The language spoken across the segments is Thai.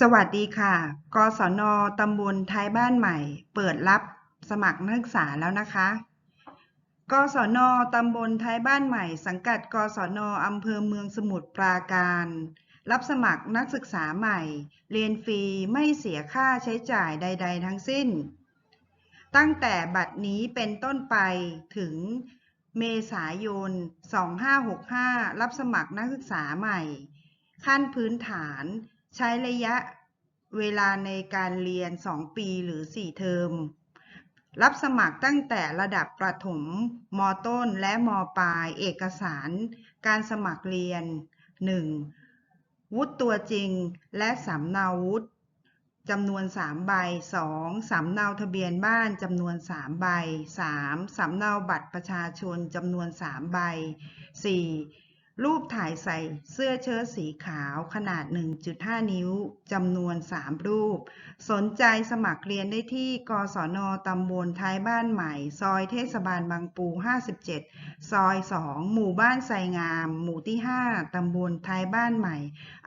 สวัสดีค่ะ กศน ตำบลท้ายบ้านใหม่ เปิดรับสมัครนักศึกษาแล้วนะคะ กศน ตำบลท้ายบ้านใหม่ สังกัด กศน อำเภอเมืองสมุทรปราการ รับสมัครนักศึกษาใหม่ เรียนฟรี ไม่เสียค่าใช้จ่ายใด ๆ ทั้งสิ้น ตั้งแต่บัดนี้เป็นต้นไปถึงเมษายน 2565 รับสมัครนักศึกษาใหม่ ขั้นพื้นฐาน ใช้ระยะเวลาในการเรียน 2 ปีหรือ 4 เทอม รับสมัครตั้งแต่ระดับประถม มต้น และมปลาย เอกสาร การสมัครเรียน 1. วุฒิตัวจริง และสำเนาวุฒิจำนวน 3 ใบ 2. สำเนาทะเบียนบ้านจำนวน 3 ใบ 3. สำเนาบัตรประชาชนจำนวน 3 ใบ 4. รูปถ่ายใส่เสื้อเชิ้ตสีขาวขนาด 1.5 นิ้วจำนวน 3 รูป สนใจสมัครเรียนได้ที่ กศนตำบลท้ายบ้านใหม่ ซอยเทศบาลบางปู 57 ซอย 2 หมู่บ้านไซงาม หมู่ที่ 5 ตำบลท้ายบ้านใหม่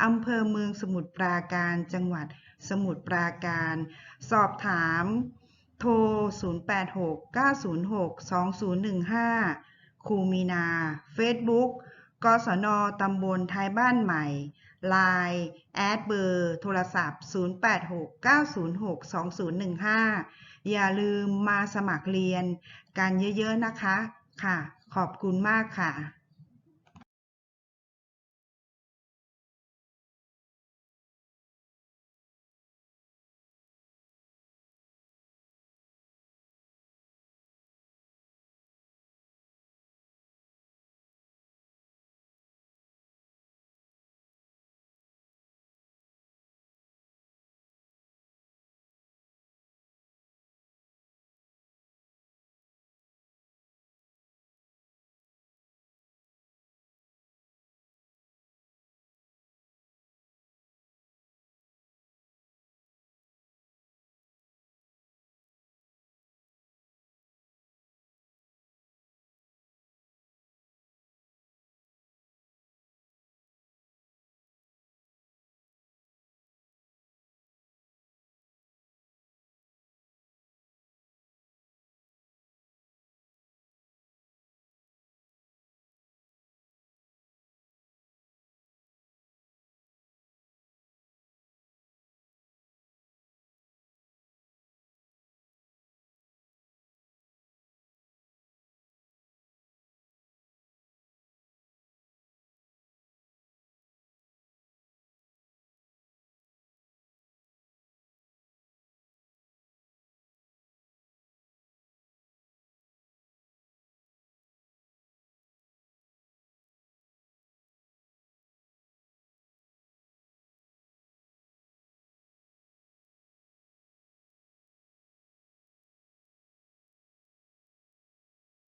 อำเภอเมืองสมุทรปราการ จังหวัดสมุทรปราการ สอบถาม โทร 086-906-2015 ครูมีนา Facebook กศนตำบลท้ายบ้านใหม่ไลน์แอดเบอร์ โทรศัพท์ 0869062015 อย่าลืมมาสมัครเรียนกันเยอะๆนะคะ ค่ะ ขอบคุณมากค่ะ